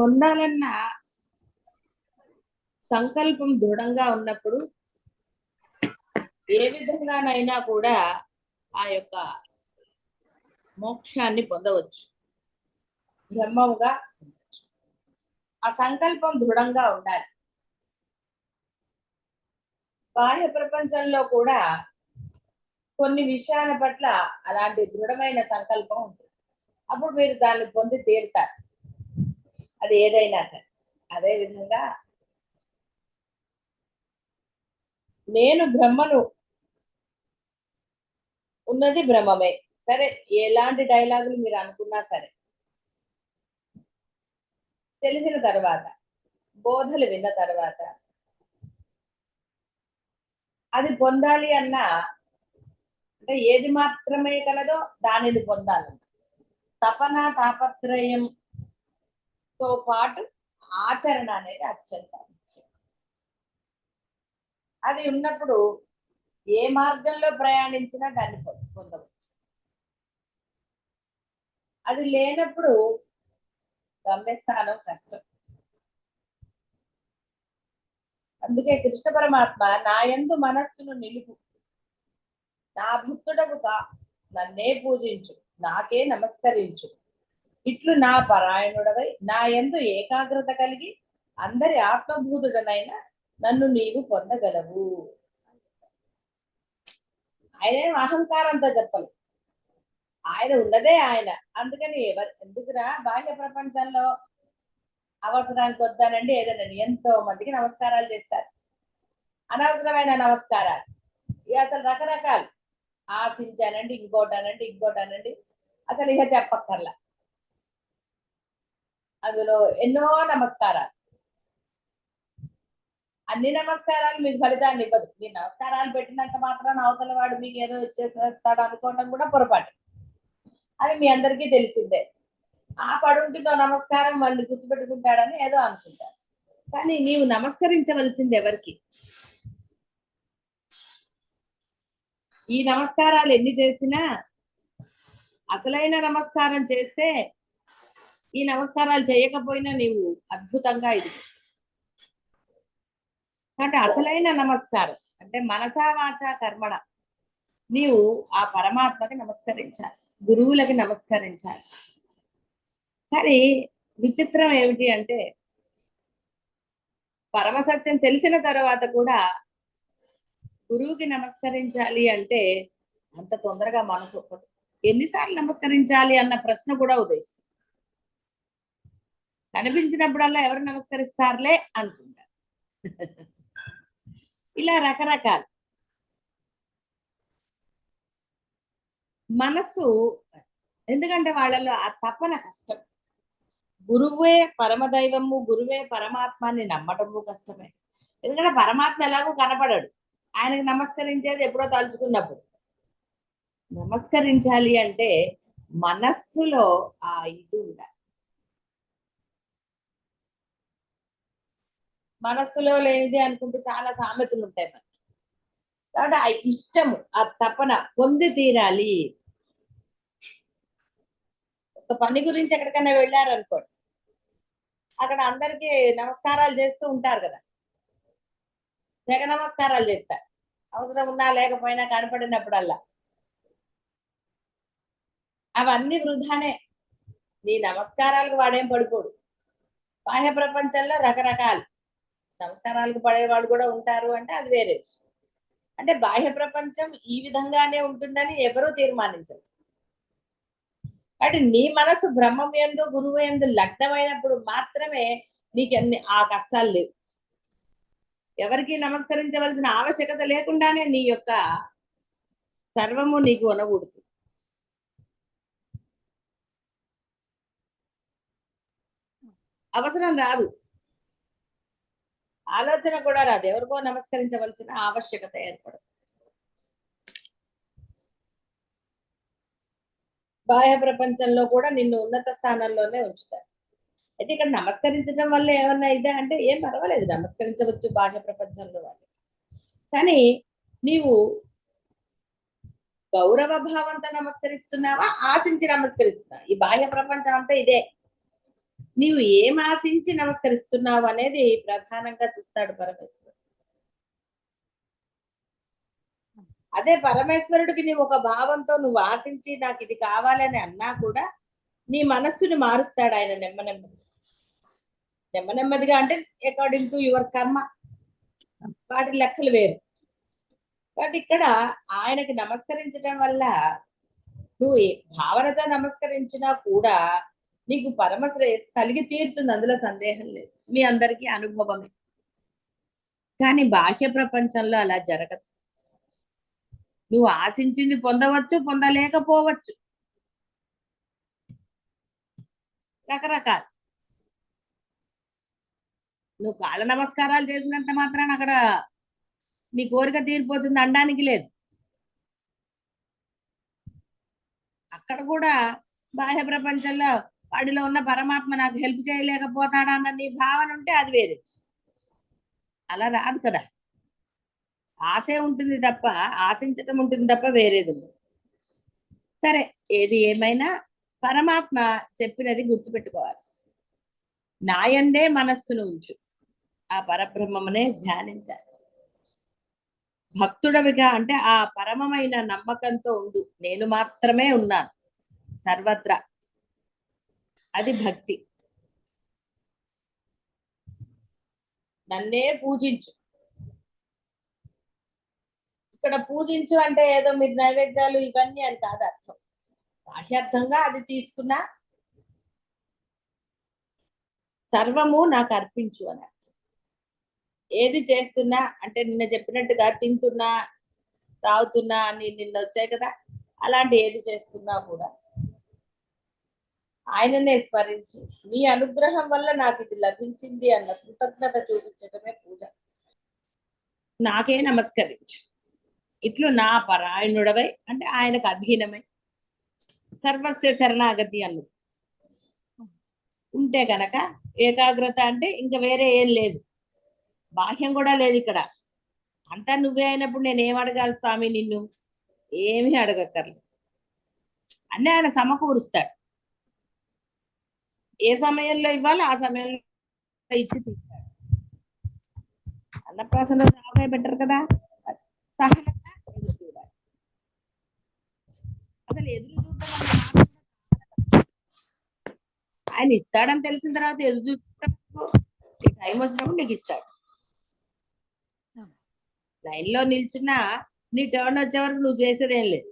పొందాలన్న సంకల్పం దృఢంగా ఉన్నప్పుడు ఏ విధంగానైనా కూడా ఆ యొక్క మోక్షాన్ని పొందవచ్చు. బ్రహ్మముగా పొందవచ్చు. ఆ సంకల్పం దృఢంగా ఉండాలి. బాహ్య ప్రపంచంలో కూడా కొన్ని విషయాల పట్ల అలాంటి దృఢమైన సంకల్పం ఉంటుంది. అప్పుడు మీరు దాన్ని పొంది తీరుతారు. అది ఏదైనా సరే. అదే విధంగా నేను బ్రహ్మను ఉన్నది బ్రహ్మమే. సరే ఎలాంటి డైలాగులు మీరు అనుకున్నా సరే. తెలిసిన తర్వాత బోధలు విన్న తర్వాత అది పొందాలి అన్న అంటే ఏది మాత్రమే కలదో దానిని పొందాలన్న. తపన తాపత్రయం తో పాటు ఆచరణ అనేది అత్యంత ముఖ్యం. అది ఉన్నప్పుడు ఏ మార్గంలో ప్రయాణించినా దాన్ని పొందవచ్చు. అది లేనప్పుడు గమ్యస్థానం కష్టం. అందుకే కృష్ణ పరమాత్మ నా యందు మనస్సును నిలుపు. నా భక్తుడవు కా నన్నే పూజించు. నాకే నమస్కరించు. ఇట్లు నా పరాయణుడవై నా ఎందు ఏకాగ్రత కలిగి అందరి ఆత్మభూతుడనైన నన్ను నీవు పొందగలవు. ఆయనేం అహంకారంతో చెప్పలేదు ఆయన ఉన్నదే ఆయన. అందుకని ఎవరు ఎందుకురా బాహ్య ప్రపంచంలో అవసరానికి వద్దానండి ఏదైనా ఎంతో మందికి నమస్కారాలు చేస్తారు. అనవసరమైన నమస్కారాలు. ఇక అసలు రకరకాలు. ఆశించానండి ఇంకోటానండి ఇంకోటానండి అసలు ఇక చెప్పక్కర్లా. అందులో ఎన్నో నమస్కారాలు. అన్ని నమస్కారాలు మీకు ఫలితాన్ని ఇవ్వదు. మీ నమస్కారాలు పెట్టినంత మాత్రాన అవతల వాడు మీకు ఏదో ఇచ్చేస్తాడు అనుకోవడం కూడా పొరపాటు. అది మీ అందరికీ తెలిసిందే. ఆ పడుంటితో నమస్కారం వాళ్ళు గుర్తుపెట్టుకుంటాడని ఏదో అనుకుంటారు. కానీ నీవు నమస్కరించవలసింది ఎవరికి? ఈ నమస్కారాలు ఎన్ని చేసినా అసలైన నమస్కారం చేస్తే ఈ నమస్కారాలు చేయకపోయినా నీవు అద్భుతంగా ఇది. అంటే అసలైన నమస్కారం అంటే మనసా వాచ కర్మణ. నీవు ఆ పరమాత్మకి నమస్కరించాలి గురువులకి నమస్కరించాలి. కానీ విచిత్రం ఏమిటి అంటే పరమసత్యం తెలిసిన తర్వాత కూడా గురువుకి నమస్కరించాలి అంటే అంత తొందరగా మనసు ఒప్పదు. ఎన్నిసార్లు నమస్కరించాలి అన్న ప్రశ్న కూడా ఉదయిస్తుంది. కనిపించినప్పుడల్లా ఎవరు నమస్కరిస్తారులే అనుకుంటారు. ఇలా రకరకాలు. మనస్సు ఎందుకంటే వాళ్ళలో ఆ తపన కష్టం. గురువే పరమదైవము గురువే పరమాత్మాన్ని నమ్మటము కష్టమే. ఎందుకంటే పరమాత్మ ఎలాగో కనపడడు. ఆయనకు నమస్కరించేది ఎప్పుడో తలుచుకున్నప్పుడు. నమస్కరించాలి అంటే మనస్సులో ఆ ఇది ఉండాలి. మనస్సులో లేనిది అనుకుంటూ చాలా సామెతలు ఉంటాయి మనకి. కాబట్టి ఆ ఇష్టము ఆ తపన పొంది తీరాలి. ఒక పని గురించి ఎక్కడికైనా వెళ్ళారనుకోండి అక్కడ అందరికి నమస్కారాలు చేస్తూ ఉంటారు కదా. తెగ నమస్కారాలు చేస్తారు. అవసరం ఉన్నా లేకపోయినా కనపడినప్పుడల్లా. అవన్నీ వృధానే. నీ నమస్కారాలకు వాడేం పడిపోడు. బాహ్య ప్రపంచంలో రకరకాలు. నమస్కారాలకు పడే వాళ్ళు కూడా ఉంటారు అంటే అది వేరే విషయం. అంటే బాహ్య ప్రపంచం ఈ విధంగానే ఉంటుందని ఎవరూ తీర్మానించరు. అంటే నీ మనసు బ్రహ్మం ఎందు గురువు ఎందు లగ్నమైనప్పుడు మాత్రమే నీకు అన్ని ఆ కష్టాలు లేవు. ఎవరికి నమస్కరించవలసిన ఆవశ్యకత లేకుండానే నీ యొక్క సర్వము నీకు ఉనగూడుతుంది అవసరం రాదు. ఆలోచన కూడా రాదు. ఎవరికో నమస్కరించవలసిన ఆవశ్యకత ఏర్పడదు. బాహ్య ప్రపంచంలో కూడా నిన్ను ఉన్నత స్థానంలోనే ఉంచుతారు. అయితే ఇక్కడ నమస్కరించడం వల్ల ఏమన్నా ఇదే? అంటే ఏం పర్వాలేదు. నమస్కరించవచ్చు బాహ్య ప్రపంచంలో వాళ్ళు. కానీ నీవు గౌరవ భావంతో నమస్కరిస్తున్నావా? ఆశించి నమస్కరిస్తున్నావా? ఈ బాహ్య ప్రపంచం అంతా ఇదే. నీవు ఏం ఆశించి నమస్కరిస్తున్నావు అనేది ప్రధానంగా చూస్తాడు పరమేశ్వరుడు. అదే పరమేశ్వరుడికి నీవు ఒక భావంతో నువ్వు ఆశించి నాకు ఇది కావాలని అన్నా కూడా నీ మనస్సుని మారుస్తాడు ఆయన నెమ్మ నెమ్మది. నెమ్మ నెమ్మదిగా అంటే అకార్డింగ్ టు యువర్ కర్మ వాటి లెక్కలు వేరు. కాబట్టి ఇక్కడ ఆయనకి నమస్కరించడం వల్ల నువ్వు భావనతో నమస్కరించినా కూడా నీకు పరమ శ్రేయస్సు కలిగి తీరుతుంది. అందులో సందేహం లేదు. మీ అందరికీ అనుభవమే. కానీ బాహ్య ప్రపంచంలో అలా జరగదు. నువ్వు ఆశించింది పొందవచ్చు పొందలేకపోవచ్చు. రకరకాలు. నువ్వు కాళ్ళ నమస్కారాలు చేసినంత మాత్రాన అక్కడ నీ కోరిక తీరిపోతుంది అనడానికి లేదు. అక్కడ కూడా బాహ్య ప్రపంచంలో వాడిలో ఉన్న పరమాత్మ నాకు హెల్ప్ చేయలేకపోతాడా అన్న నీ భావన ఉంటే అది వేరే. అలా రాదు కదా. ఆశే ఉంటుంది తప్ప ఆశించటం ఉంటుంది తప్ప వేరేది సరే ఏది ఏమైనా పరమాత్మ చెప్పినది గుర్తుపెట్టుకోవాలి. నాయందే మనస్సును ఉంచు. ఆ పరబ్రహ్మమునే ధ్యానించాలి. భక్తుడవిగా అంటే ఆ పరమమైన నమ్మకంతో ఉండు. నేను మాత్రమే ఉన్నాను. సర్వత్రా. అది భక్తి. నన్నే పూజించు. ఇక్కడ పూజించు అంటే ఏదో మీరు నైవేద్యాలు ఇవన్నీ అని కాదు అర్థం. బాహ్యార్థంగా అది తీసుకున్నా సర్వము నాకు అర్పించు అని అర్థం. ఏది చేస్తున్నా అంటే నిన్న చెప్పినట్టుగా తింటున్నా తాగుతున్నా అని నిన్న వచ్చాయి కదా అలాంటి ఏది చేస్తున్నా కూడా ఆయననే స్మరించి నీ అనుగ్రహం వల్ల నాకు ఇది లభించింది అన్న కృతజ్ఞత చూపించడమే పూజ. నాకే నమస్కరించు. ఇట్లు నా పరాయణుడవై అంటే ఆయనకు అధీనమై. సర్వస్య శరణాగతి అన్నది ఉంటే గనక ఏకాగ్రత అంటే ఇంకా వేరే ఏం లేదు. బాహ్యం కూడా లేదు ఇక్కడ. అంతా నువ్వే అయినప్పుడు నేను ఏం అడగాలి స్వామి నిన్ను? ఏమీ అడగక్కర్లేదు. అంటే ఆయన సమకూరుస్తాడు. ఏ సమయంలో ఇవ్వాలి ఆ సమయంలో ఇచ్చి తీస్తాడు అన్నప్రాసన రాగా పెట్టరు కదా సహనంగా ఎదురు చూడాలి. అసలు ఎదురు చూడడం ఆయన ఇస్తాడని తెలిసిన తర్వాత ఎదురు చూడటం టైం వచ్చినప్పుడు నీకు ఇస్తాడు. లైన్లో నిల్చున్నా నీ టర్న్ వచ్చే వరకు నువ్వు చేసేదేం లేదు.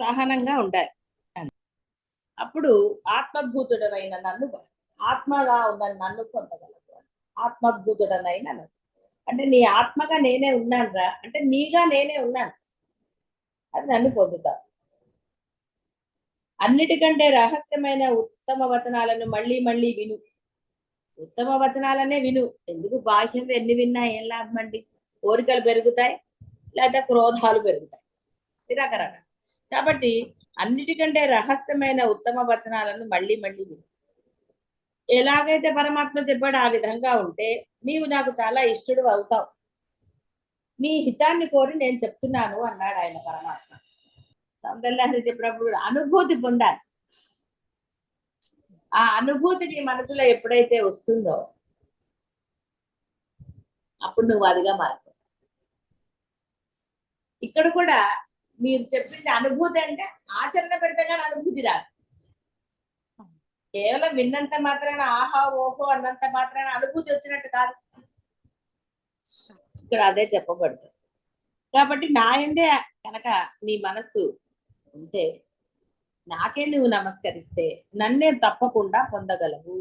సహనంగా ఉండాలి. అప్పుడు ఆత్మభూతుడమైన నన్ను ఆత్మగా ఉన్న నన్ను పొందగలదు. ఆత్మభూతుడనైన నన్ను. అంటే నీ ఆత్మగా నేనే ఉన్నాను రా అంటే నీగా నేనే ఉన్నాను. అది నన్ను పొందుతా. అన్నిటికంటే రహస్యమైన ఉత్తమ వచనాలను మళ్ళీ మళ్ళీ విను. ఉత్తమ వచనాలనే విను. ఎందుకు బాహ్యం ఎన్ని విన్నా ఏం లాభం అండి? కోరికలు పెరుగుతాయి లేదా క్రోధాలు పెరుగుతాయి. ఇది రకరకాల కాబట్టి అన్నిటికంటే రహస్యమైన ఉత్తమ వచనాలను మళ్ళీ మళ్ళీ విను. ఎలాగైతే పరమాత్మ చెప్పాడు ఆ విధంగా ఉంటే నీవు నాకు చాలా ఇష్టడు అవుతావు. నీ హితాన్ని కోరి నేను చెప్తున్నాను అన్నాడు ఆయన పరమాత్మ. సౌందర్యాన్ని చెప్పినప్పుడు అనుభూతి పొందాలి. ఆ అనుభూతి నీ మనసులో ఎప్పుడైతే వస్తుందో అప్పుడు నువ్వు అదిగా మారిపోతావు. ఇక్కడ కూడా మీరు చెప్పింది అనుభూతి అంటే ఆచరణ పెడితే కానీ అనుభూతి రాదు. కేవలం విన్నంత మాత్రాన ఆహా ఓహో అన్నంత మాత్రాన అనుభూతి వచ్చినట్టు కాదు. ఇక్కడ అదే చెప్పబడుతుంది. కాబట్టి నా ఎందే కనుక నీ మనస్సు ఉంటే నాకే నువ్వు నమస్కరిస్తే నన్నే తప్పకుండా పొందగలవు.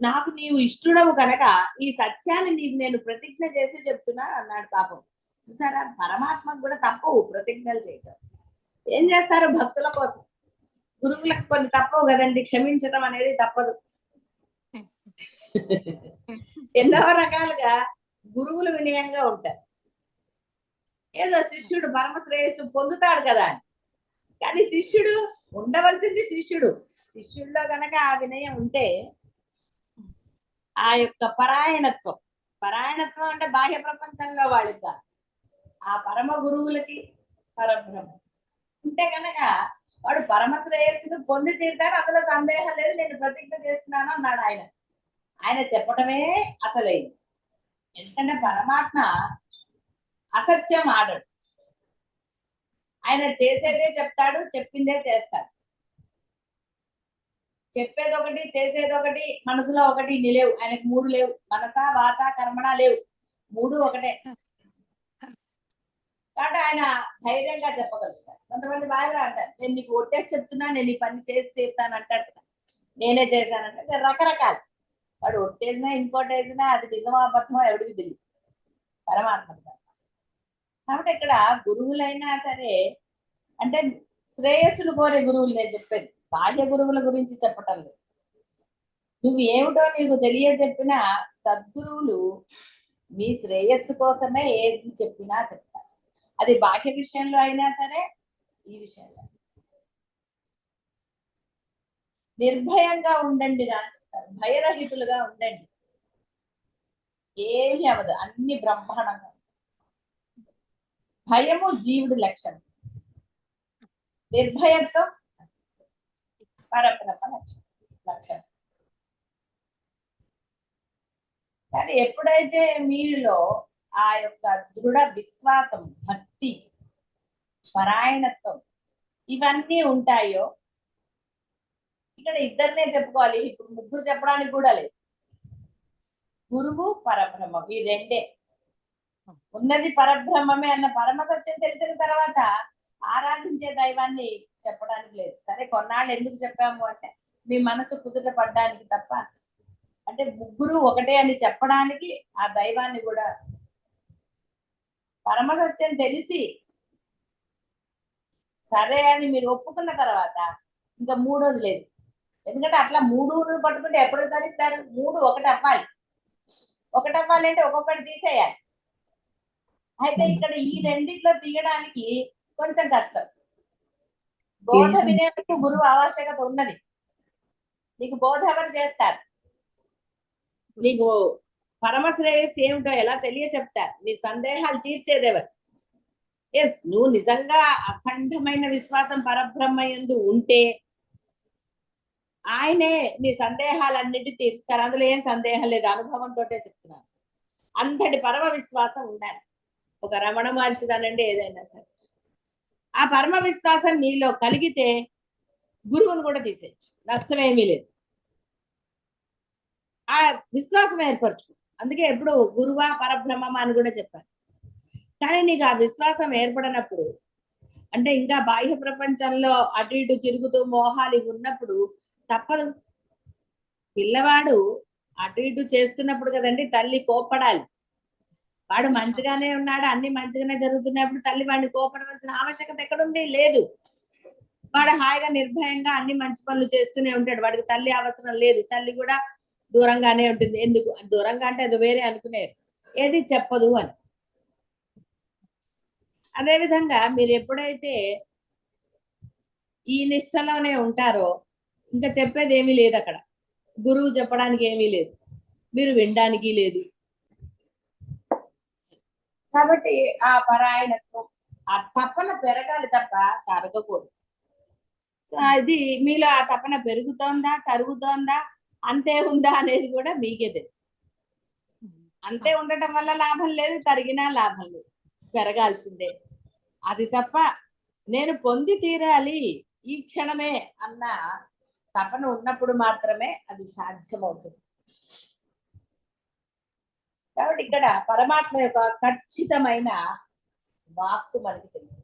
నాకు నీవు ఇష్టడవు కనుక ఈ సత్యాన్ని నీకు నేను ప్రతిజ్ఞ చేసి చెప్తున్నా అన్నాడు పాపం. చూసారా? పరమాత్మకు కూడా తప్పవు ప్రతిజ్ఞలు చేయటం. ఏం చేస్తారు? భక్తుల కోసం. గురువులకు కొన్ని తప్పవు కదండి. క్షమించడం అనేది తప్పదు. ఎన్నో రకాలుగా గురువులు వినయంగా ఉంటారు. ఏదో శిష్యుడు పరమశ్రేయస్సు పొందుతాడు కదా అని. కానీ శిష్యుడు ఉండవలసింది శిష్యుడు. శిష్యుల్లో గనక ఆ వినయం ఉంటే ఆ యొక్క పరాయణత్వం. పరాయణత్వం అంటే బాహ్య ప్రపంచంలో వాళ్ళకి కాదు ఆ పరమ గురువులకి పరబ్రహ్మ. ఉంటే కనుక వాడు పరమ శ్రేయస్సును పొంది తీరుతాడు అందులో సందేహం లేదు నేను ప్రతిజ్ఞ చేస్తున్నాను అన్నాడు ఆయన. ఆయన చెప్పటమే అసలైంది. ఎందుకంటే పరమాత్మ అసత్యం ఆడడు. ఆయన చేసేదే చెప్తాడు చెప్పిందే చేస్తాడు. చెప్పేది ఒకటి చేసేది ఒకటి మనసులో ఒకటి ఇన్ని లేవు. ఆయనకు మూడు లేవు. మనస వాచ కర్మణ లేవు. మూడు ఒకటే. కాబట్టి ఆయన ధైర్యంగా చెప్పగలుగుతారు. కొంతమంది బాగా అంటారు నేను నీకు ఒట్టేసి చెప్తున్నా నేను ఈ పని చేసి తీరుతాను అంటాడు నేనే చేశానంటే రకరకాలు. వాడు ఒట్టేసినా ఇంకోటి వేసినా అది నిజమా అబద్ధమో ఎవడికి తెలియదు పరమాత్మ కాబట్టి ఇక్కడ గురువులైనా సరే అంటే శ్రేయస్సులు కోరే గురువులు నేను చెప్పేది. బాహ్య గురువుల గురించి చెప్పటం లేదు. నువ్వు ఏమిటో నీకు తెలియజెప్పిన సద్గురువులు మీ శ్రేయస్సు కోసమే ఏది చెప్పినా చెప్తారు. అది బాహ్య విషయంలో అయినా సరే ఈ విషయంలో నిర్భయంగా ఉండండి రా చెప్తారు. భయరహితులుగా ఉండండి. ఏమీ అవదు అన్ని బ్రహ్మాండంగా భయము జీవుడి లక్షణం. నిర్భయత్వం పరబ్రహ్మ లక్షణం. లక్షణం. కానీ ఎప్పుడైతే మీలో ఆ యొక్క దృఢ విశ్వాసం భక్తి పరాయణత్వం ఇవన్నీ ఉంటాయో ఇక్కడ ఇద్దరినే చెప్పుకోవాలి. ఇప్పుడు ముగ్గురు చెప్పడానికి కూడా లేదు. గురువు పరబ్రహ్మ ఈ రెండే. ఉన్నది పరబ్రహ్మమే అన్న పరమ సత్యం తెలిసిన తర్వాత ఆరాధించే దైవాన్ని చెప్పడానికి లేదు. సరే కొన్నాళ్ళు ఎందుకు చెప్పాము అంటే మీ మనసు కుదుట పడ్డానికి తప్ప. అంటే ముగ్గురు ఒకటే అని చెప్పడానికి ఆ దైవాన్ని కూడా పరమ సత్యం తెలిసి సరే అని మీరు ఒప్పుకున్న తర్వాత ఇంకా మూడోది లేదు. ఎందుకంటే అట్లా మూడు పట్టుకుంటే ఎప్పుడు ధరిస్తారు మూడు ఒకటి అవ్వాలి. ఒకటి అవ్వాలి అంటే ఒక్కొక్కటి తీసేయాలి. అయితే ఇక్కడ ఈ రెండిట్లో తీయడానికి కొంచెం కష్టం. బోధ వినేందుకు గురువు ఆవశ్యకత ఉన్నది. నీకు బోధ ఎవరు చేస్తారు? నీకు పరమశ్రేయస్సు ఏమిటో ఎలా తెలియ చెప్తారు నీ సందేహాలు తీర్చేదెవరు. ఎస్ నువ్వు నిజంగా అఖండమైన విశ్వాసం పరబ్రహ్మ యందు ఉంటే ఆయనే నీ సందేహాలన్నిటి తీరుస్తారు. అందులో ఏం సందేహం లేదు. అనుభవంతో చెప్తున్నాను. అంతటి పరమ విశ్వాసం ఉండాలి. ఒక రమణ మహర్షి దానండి ఏదైనా సరే. ఆ పరమ విశ్వాసం నీలో కలిగితే గురువును కూడా తీసేయచ్చు. నష్టమేమీ లేదు. ఆ విశ్వాసం ఏర్పరచుకో. అందుకే ఎప్పుడు గురువా పరబ్రహ్మమా అని కూడా చెప్పారు. కానీ నీకు ఆ విశ్వాసం ఏర్పడినప్పుడు అంటే ఇంకా బాహ్య ప్రపంచంలో అటు ఇటు తిరుగుతూ మోహాలు ఉన్నప్పుడు తప్పదు. పిల్లవాడు అటు ఇటు చేస్తున్నప్పుడు కదండి తల్లి కోప్పడాలి. వాడు మంచిగానే ఉన్నాడు అన్ని మంచిగానే జరుగుతున్నప్పుడు తల్లి వాడిని కోపడవలసిన ఆవశ్యకత ఎక్కడుంది? లేదు. వాడు హాయిగా నిర్భయంగా అన్ని మంచి పనులు చేస్తూనే ఉంటాడు. వాడికి తల్లి అవసరం లేదు. తల్లి కూడా దూరంగానే ఉంటుంది. ఎందుకు? దూరంగా అంటే అది వేరే అనుకునేరు. ఏది చెప్పదు అని. అదేవిధంగా మీరు ఎప్పుడైతే ఈ నిష్టలోనే ఉంటారో ఇంకా చెప్పేది ఏమీ లేదు అక్కడ. గురువు చెప్పడానికి ఏమీ లేదు. మీరు వినడానికి లేదు. కాబట్టి ఆ పరాయణత్వం ఆ తపన పెరగాలి తప్ప తరగకూడదు. సో అది మీలో ఆ తపన పెరుగుతోందా తరుగుతోందా? అంతే ఉందా అనేది కూడా మీకే తెలుసు. అంతే ఉండటం వల్ల లాభం లేదు తరిగినా లాభం లేదు. పెరగాల్సిందే. అది తప్ప నేను పొంది తీరాలి ఈ క్షణమే అన్న తపన ఉన్నప్పుడు మాత్రమే అది సాధ్యమవుతుంది. కాబట్టి ఇక్కడ పరమాత్మ యొక్క ఖచ్చితమైన వాక్కు మనకి తెలుసు.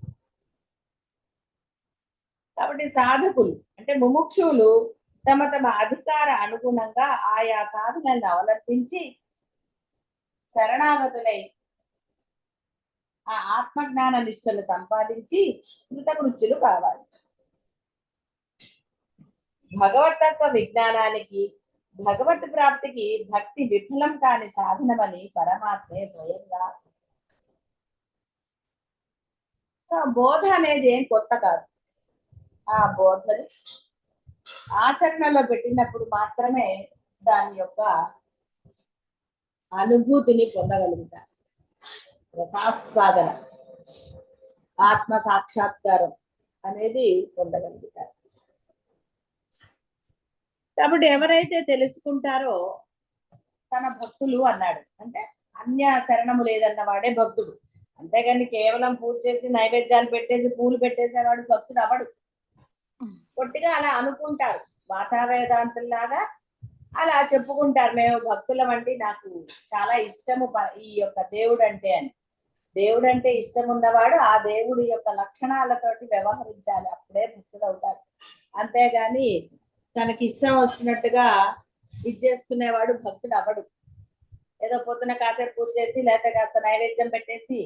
కాబట్టి సాధకులు అంటే ముముక్షువులు తమ తమ అధికార అనుగుణంగా ఆయా సాధనలను అవలంబించి శరణాగతులై ఆ ఆత్మజ్ఞాన నిష్ఠలు సంపాదించి కృతకృత్యులు కావాలి. భగవతత్వ విజ్ఞానానికి భగవత్ ప్రాప్తికి భక్తి విఫలం కాని సాధనమని పరమాత్మే స్వయంగా. బోధ అనేది ఏం కొత్త కాదు. ఆ బోధని ఆచరణలో పెట్టినప్పుడు మాత్రమే దాని యొక్క అనుభూతిని పొందగలుగుతారు. రసాస్వాదన ఆత్మ సాక్షాత్కారం అనేది పొందగలుగుతారు. కాబట్టి ఎవరైతే తెలుసుకుంటారో తన భక్తులు అన్నాడు. అంటే అన్య శరణము లేదన్న వాడే భక్తుడు. అంతేగాని కేవలం పూజ చేసి నైవేద్యాలు పెట్టేసి పూలు పెట్టేసేవాడు భక్తుడు అవడు పొట్టిగా అలా అనుకుంటారు. వాచావేదాంతుల్లాగా అలా చెప్పుకుంటారు. మేము భక్తులం అంటే నాకు చాలా ఇష్టము ఈ యొక్క దేవుడు అంటే అని. దేవుడు అంటే ఇష్టం ఉన్నవాడు ఆ దేవుడి యొక్క లక్షణాలతోటి వ్యవహరించాలి. అప్పుడే భక్తులు అవుతారు అంతేగాని తనకి ఇష్టం వచ్చినట్టుగా ఇది చేసుకునేవాడు భక్తుడు అవడు ఏదో పొద్దున కాసేపు పూజ చేసి లేకపోతే కాస్త నైవేద్యం పెట్టేసి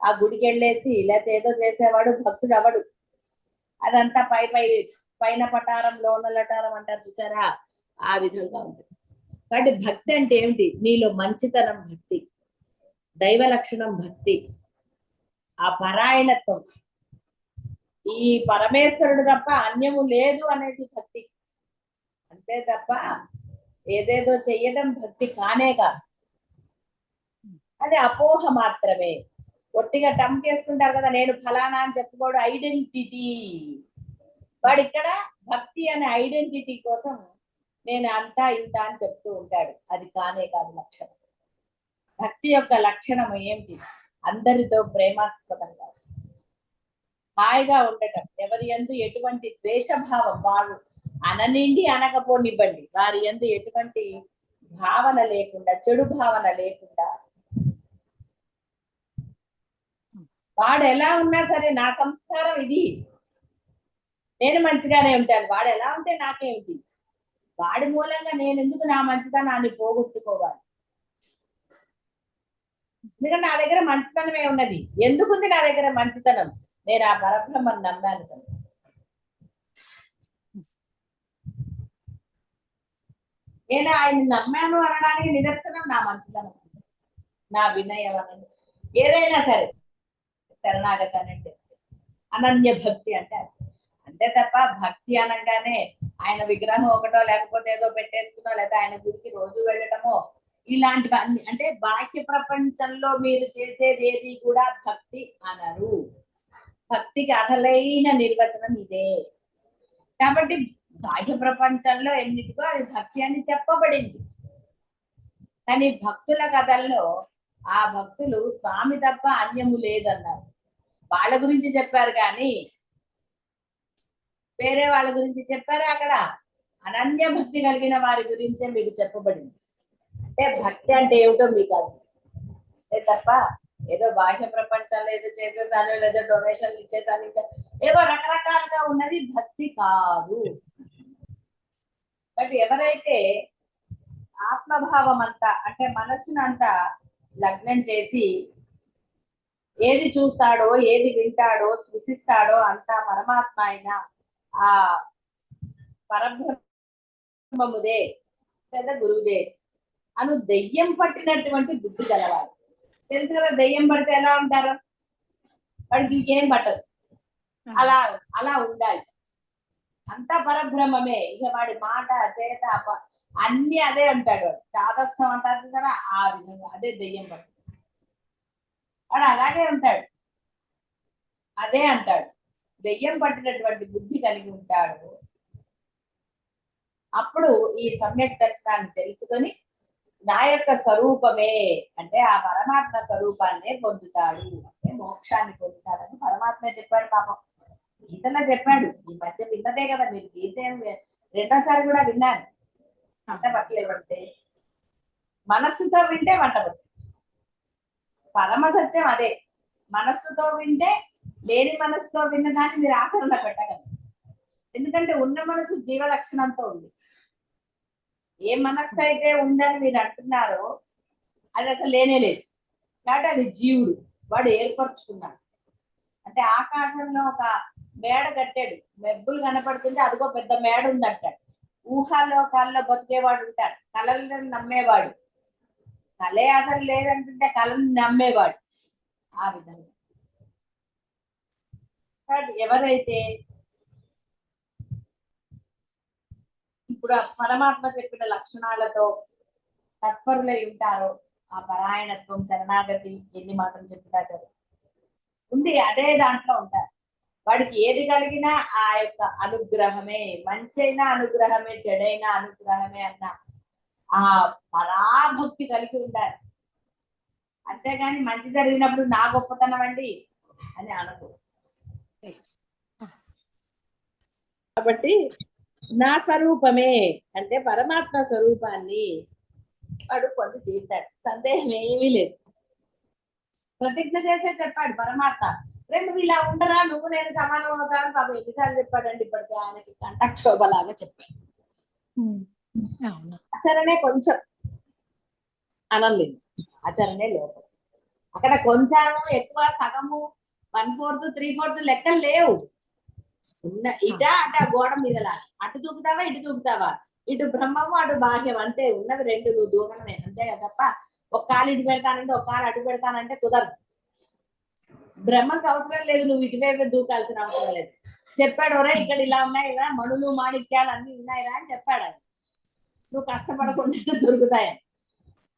ఆ గుడికి వెళ్ళేసి లేకపోతే ఏదో చేసేవాడు భక్తుడు అవడు అదంతా పై పై పైన పటారం లోన లటారం అంటారు చూసారా? ఆ విధంగా ఉంటుంది. కాబట్టి భక్తి అంటే ఏమిటి? నీలో మంచితనం భక్తి దైవ లక్షణం భక్తి ఆ పరాయణత్వం. ఈ పరమేశ్వరుడు తప్ప అన్యము లేదు అనేది భక్తి. అంతే తప్ప ఏదేదో చెయ్యడం భక్తి కానే కాదు. అది అపోహ మాత్రమే. ఒట్టిగా టంప్ చేసుకుంటారు కదా నేను ఫలానా అని చెప్పుకోడు. ఐడెంటిటీ వాడు ఇక్కడ భక్తి అనే ఐడెంటిటీ కోసం నేను అంతా ఇంత అని చెప్తూ ఉంటాడు. అది కానే కాదు లక్షణం. భక్తి యొక్క లక్షణం ఏమిటి అందరితో ప్రేమాస్పదంగా. హాయిగా ఉండటం. ఎవరి ఎందు ఎటువంటి ద్వేషభావం? వారు అననిండి అనకపోనివ్వండి. వారి ఎందు ఎటువంటి భావన లేకుండా చెడు భావన లేకుండా వాడు ఎలా ఉన్నా సరే నా సంస్కారం ఇది. నేను మంచిగానే ఉంటాను. వాడు ఎలా ఉంటే నాకేమిటి? వాడి మూలంగా నేను ఎందుకు నా మంచితనాన్ని పోగొట్టుకోవాలి? ఎందుకంటే నా దగ్గర మంచితనమే ఉన్నది. ఎందుకుంది నా దగ్గర మంచితనం? నేను ఆ పరబ్రహ్మను నమ్మాను నేను ఆయన నమ్మాను అనడానికి నిదర్శనం నా మంచితనం. నా వినయం అనేది. ఏదైనా సరే శరణాగతి అంటే అనన్య భక్తి అంటే అంతే తప్ప భక్తి అనగానే ఆయన విగ్రహం ఒకటో లేకపోతే ఏదో పెట్టేసుకునో లేదా ఆయన గుడికి రోజు వెళ్ళటమో ఇలాంటివన్నీ అంటే బాహ్య ప్రపంచంలో మీరు చేసేది ఏది కూడా భక్తి అనరు. భక్తికి అసలైన నిర్వచనం ఇదే. కాబట్టి బాహ్య ప్రపంచంలో ఎన్నిటికో అది భక్తి అని చెప్పబడింది. కానీ భక్తుల కథల్లో ఆ భక్తులు స్వామి తప్ప అన్యము లేదన్నారు. వాళ్ళ గురించి చెప్పారు కానీ వేరే వాళ్ళ గురించి చెప్పారు అక్కడ? అనన్య భక్తి కలిగిన వారి గురించే మీకు చెప్పబడింది. అంటే భక్తి అంటే ఏమిటో మీకు అది అంతే తప్ప ఏదో బాహ్య ప్రపంచంలో ఏదో చేసేసాను లేదో డొనేషన్లు ఇచ్చేసాను ఇంకా ఏవో రకరకాలుగా ఉన్నది భక్తి కాదు. బట్ ఎవరైతే ఆత్మభావం అంతా అంటే మనస్సునంతా లగ్నం చేసి ఏది చూస్తాడో ఏది వింటాడో సృశిస్తాడో అంతా పరమాత్మ అయిన ఆ పరబ్రహ్మముదే లేదా గురువుదే. అను దెయ్యం పట్టినటువంటి బుద్ధి గలవాడు. తెలుసు కదా దెయ్యం పడితే ఎలా ఉంటారు? వాడికి ఇంకేం పట్టదు. అలా అలా ఉండాలి. అంతా పరబ్రహ్మమే. ఇక వాడి మాట చేత అన్ని అదే అంటాడు. వాడు. చాదస్తం అంటారు చూసారా? ఆ విధంగా అదే దెయ్యం పట్టు వాడు అలాగే ఉంటాడు అదే అంటాడు. దెయ్యం పట్టినటువంటి బుద్ధి కలిగి ఉంటాడు. అప్పుడు ఈ సమ్యక్ దర్శనాన్ని తెలుసుకొని నా యొక్క స్వరూపమే అంటే ఆ పరమాత్మ స్వరూపాన్నే పొందుతాడు. అంటే మోక్షాన్ని పొందుతాడని పరమాత్మే చెప్పాడు పాపం. గీతలో చెప్పాడు. ఈ మధ్య విన్నదే కదా మీరు గీత రెండోసారి కూడా విన్నారు వంట పట్టలేదంటే. మనస్సుతో వింటే వంట పరమ సత్యం అదే. మనస్సుతో వింటే లేని మనస్సుతో విన్న దాన్ని మీరు ఆచరణ పెట్టగలరు. ఎందుకంటే ఉన్న మనసు జీవ లక్షణంతో ఉంది. ఏ మనస్సు అయితే ఉందని మీరు అంటున్నారో అది అసలు లేనే లేదు. కాబట్టి అది జీవుడు. వాడు ఏర్పరచుకున్నాడు. అంటే ఆకాశంలో ఒక మేడ కట్టాడు. మెబ్బులు కనపడుతుంటే అదిగో పెద్ద మేడ ఉందంటాడు. ఊహాలోకాల్లో బతికేవాడు ఉంటాడు. కలలను నమ్మేవాడు. కళే అసలు లేదంటుంటే కళను నమ్మేవాడు. ఆ విధంగా. ఎవరైతే ఇప్పుడు పరమాత్మ చెప్పిన లక్షణాలతో తత్పరులై ఉంటారో ఆ పరాయణత్వం శరణాగతి ఎన్ని మాటలు చెప్పినా సరే ఉండి అదే దాంట్లో ఉంటారు. వాడికి ఏది కలిగినా ఆ యొక్క అనుగ్రహమే మంచైనా అనుగ్రహమే చెడైనా అనుగ్రహమే అన్న ఆ పరాభక్తి కలిగి ఉంటారు అంతేగాని మంచి జరిగినప్పుడు నా గొప్పతనం అండి అని అనుకో కాబట్టి నా స్వరూపమే అంటే పరమాత్మ స్వరూపాన్ని వాడు పొంది తీస్తాడు సందేహం ఏమీ లేదు. ప్రతిజ్ఞ చేసే చెప్పాడు పరమాత్మ. రెండు ఇలా ఉండరా? నువ్వు నేను సమానం అవుతాను పాపం ఎన్నిసార్లు చెప్పాడండి. ఇప్పటికీ ఆయనకి కంటక్షోభలాగా చెప్పాడు. ఆచరణే కొంచెం అనలేదు ఆచరణే లోపం. అక్కడ కొంచెం ఎక్కువ సగము వన్ ఫోర్త్ త్రీ ఫోర్త్ లెక్కలు లేవు. ఉన్న ఇట అట గోడ మీదలా. అటు తూకుతావా ఇటు తూకుతావా ఇటు బ్రహ్మము అటు బాహ్యం. అంతే ఉన్నవి రెండు నువ్వు దూకడమే. అంతే కదా తప్ప ఒక కాలు ఇటు పెడతానంటే ఒక కాలు అటు పెడతానంటే కుదరదు. బ్రహ్మకు అవసరం లేదు నువ్వు ఇటువైపు దూకాల్సిన అవసరం లేదు. చెప్పాడు ఒరే ఇక్కడ ఇలా ఉన్నాయిరా మణులు మాణిక్యాలు అన్ని ఉన్నాయిరా అని చెప్పాడు ఆయన. నువ్వు కష్టపడకుండా దొరుకుతాయని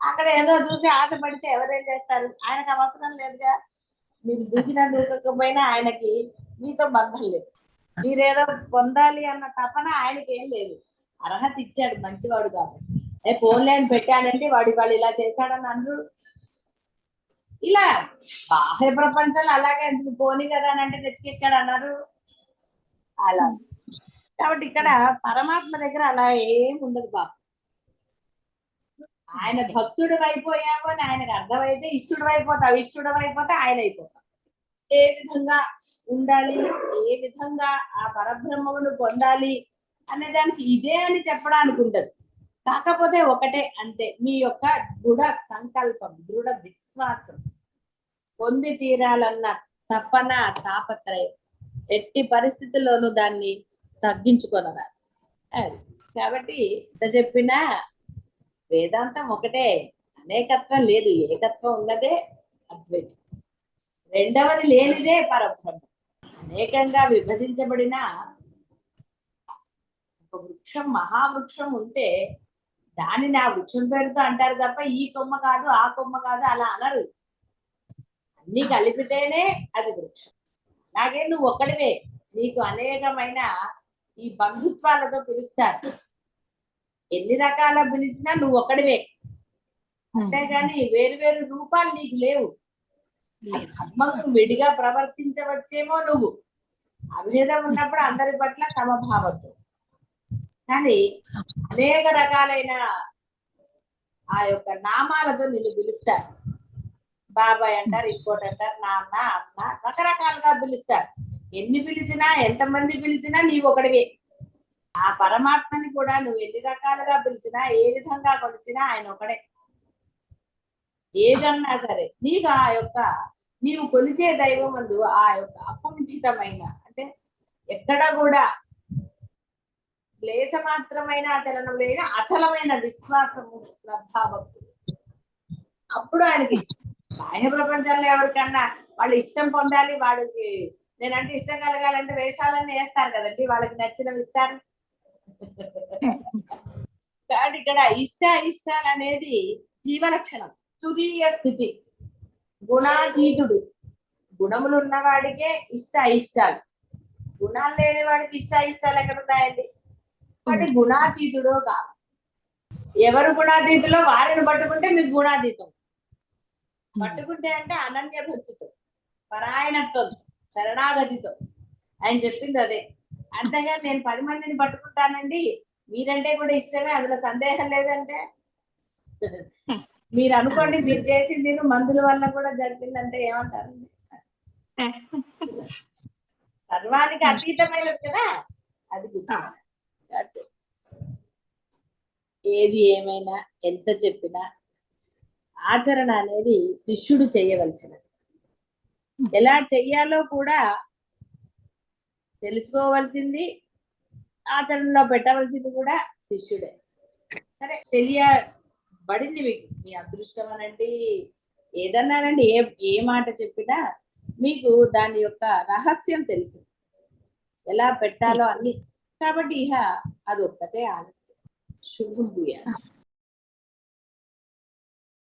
అక్కడ ఏదో చూసి ఆట పడితే ఎవరేం చేస్తారు? ఆయనకు అవసరం లేదుగా. మీరు దూకినా దూకకపోయినా ఆయనకి మీతో బంధం లేదు. మీరేదో పొందాలి అన్న తపన ఆయనకి ఏం లేదు. అర్హత ఇచ్చాడు మంచివాడు కాబట్టి ఏ ఫోన్ లైన్ పెట్టానంటే వాడి వాళ్ళు ఇలా చేశాడని అందరూ ఇలా బాహ్య ప్రపంచంలో అలాగే పోని కదా అని అంటే నెత్తికెక్కాడు అన్నారు అలా. కాబట్టి ఇక్కడ పరమాత్మ దగ్గర అలా ఏం ఉండదు బాబు. ఆయన భక్తుడు అయిపోయావు అని ఆయనకు అర్థమైతే ఇష్టడు అయిపోతావు ఇష్టడు అయిపోతే ఆయన అయిపోతావు. ఏ విధంగా ఉండాలి ఏ విధంగా ఆ పరబ్రహ్మమును పొందాలి అనే దానికి ఇదే అని చెప్పడానికి ఉండదు. కాకపోతే ఒకటే అంతే మీ యొక్క దృఢ సంకల్పం దృఢ విశ్వాసం పొంది తీరాలన్న తపన తాపత్రయం ఎట్టి పరిస్థితుల్లోనూ దాన్ని తగ్గించుకొనరాదు. కాబట్టి ఎంత చెప్పినా వేదాంతం ఒకటే. అనేకత్వం లేదు. ఏకత్వం ఉన్నదే అద్వైతం. రెండవది లేనిదే పరబ్రహ్మం. అనేకంగా విభజించబడిన ఒక వృక్షం మహావృక్షం ఉంటే దానిని ఆ వృక్షం పేరుతో అంటారు తప్ప ఈ కొమ్మ కాదు ఆ కొమ్మ కాదు అలా అనరు. అన్ని కలిపితేనే అది వృక్షం. అలాగే నువ్వు ఒక్కడివే. నీకు అనేకమైన ఈ బంధుత్వాలతో పిలుస్తారు. ఎన్ని రకాల పిలిచినా నువ్వు ఒక్కడివే. అంతేగాని వేరు వేరు రూపాలు నీకు లేవు. ధర్మం విడిగా ప్రవర్తించవచ్చేమో నువ్వు. అభేదం ఉన్నప్పుడు అందరి పట్ల సమభావంతో. కానీ అనేక రకాలైన ఆ యొక్క నామాలతో నిన్ను పిలుస్తారు. బాబాయ్ అంటారు ఇంకోటి అంటారు నాన్న అన్న రకరకాలుగా పిలుస్తారు. ఎన్ని పిలిచినా ఎంతమంది పిలిచినా నీవు ఒకడివే ఆ పరమాత్మని కూడా నువ్వు ఎన్ని రకాలుగా పిలిచినా ఏ విధంగా కొలిచినా ఆయన ఒకడే. ఏదన్నా సరే నీకు ఆ యొక్క నీవు కొలిచే దైవం అందు ఆ యొక్క అకుంఠితమైన అంటే ఎక్కడ కూడా లేశ మాత్రమైన చలనం లేని అచలమైన విశ్వాసము శ్రద్ధాభక్తులు అప్పుడు ఆయనకి ఇష్టం. బాహ్య ప్రపంచంలో ఎవరికన్నా వాళ్ళు ఇష్టం పొందాలి వాడికి నేనంటే ఇష్టం కలగాలంటే వేషాలన్నీ వేస్తారు కదండి వాళ్ళకి నచ్చినవి ఇస్తారు కాబట్టి ఇక్కడ ఇష్ట ఇష్టాలు అనేది జీవలక్షణం. తురీయ స్థితి. గుణాతీతుడు. గుణములు ఉన్నవాడికే ఇష్ట ఇష్టాలు. గుణాలు లేని వాడికి ఇష్ట ఇష్టాలు ఎక్కడ ఉన్నాయండి కాబట్టి గుణాతీతుడు కాదు. ఎవరు గుణాతీతులో? వారిని పట్టుకుంటే మీకు గుణాతీతం. పట్టుకుంటే అంటే అనన్య భక్తితో పరాయణత్వంతో శరణాగతితో. ఆయన చెప్పింది అదే. అంతేగా నేను పది మందిని పట్టుకుంటానండి. మీరంటే కూడా ఇష్టమే అందులో సందేహం లేదంటే. మీరు అనుకోండి మీరు చేసింది మందుల వల్ల కూడా జరిగిందంటే ఏమంటారు సర్వానికి అతీతమైనది కదా అది ఏది ఏమైనా ఎంత చెప్పినా ఆచరణ అనేది శిష్యుడు చేయవలసినది. ఎలా చెయ్యాలో కూడా తెలుసుకోవలసింది ఆచరణలో పెట్టవలసింది కూడా శిష్యుడే. సరే తెలియబడింది మీకు మీ అదృష్టం అనండి. ఏదన్నానండి ఏ ఏ మాట చెప్పినా మీకు దాని యొక్క రహస్యం తెలుసు. ఎలా పెట్టాలో అన్ని. కాబట్టి ఇహ అది ఒక్కటే ఆలస్యం. శుభం భూయాలి